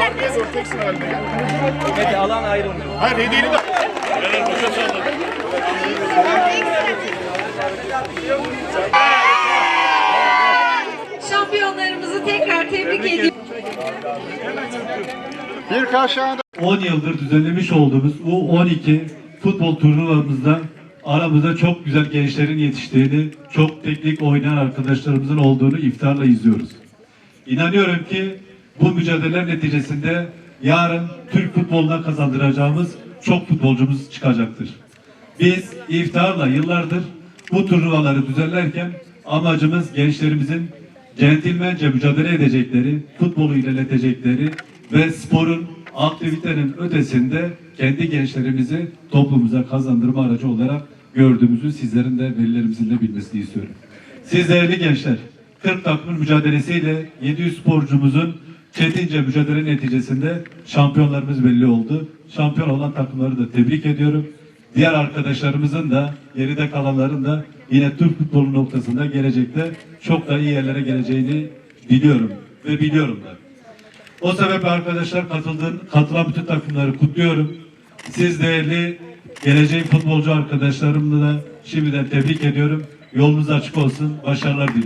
Arkaya doğru. Hadi alan ayrılmıyor. Hayır hediyeni de. Beyler boşa. Şampiyonlarımızı tekrar tebrik ediyorum. Bir kaşağında. 10 yıldır düzenlemiş olduğumuz U12 futbol turnuvamızda aramızda çok güzel gençlerin yetiştiğini, çok teknik oynayan arkadaşlarımızın olduğunu iftarla izliyoruz. İnanıyorum ki bu mücadeleler neticesinde yarın Türk futboluna kazandıracağımız çok futbolcumuz çıkacaktır. Biz iftarla yıllardır bu turnuvaları düzenlerken amacımız gençlerimizin centilmence mücadele edecekleri, futbolu ilerletecekleri ve sporun, aktivitenin ötesinde kendi gençlerimizi toplumumuza kazandırma aracı olarak gördüğümüzü sizlerin de velilerimizin de bilmesini istiyorum. Siz değerli gençler, 40 takımın mücadelesiyle 700 sporcumuzun çetince mücadele neticesinde şampiyonlarımız belli oldu. Şampiyon olan takımları da tebrik ediyorum. Diğer arkadaşlarımızın da geride kalanların da yine Türk futbolu noktasında gelecekte çok da iyi yerlere geleceğini biliyorum ve biliyorum da. O sebeple arkadaşlar katıldığın, katılan bütün takımları kutluyorum. Siz değerli geleceğin futbolcu arkadaşlarımla da şimdiden tebrik ediyorum. Yolunuz açık olsun. Başarılar diliyorum.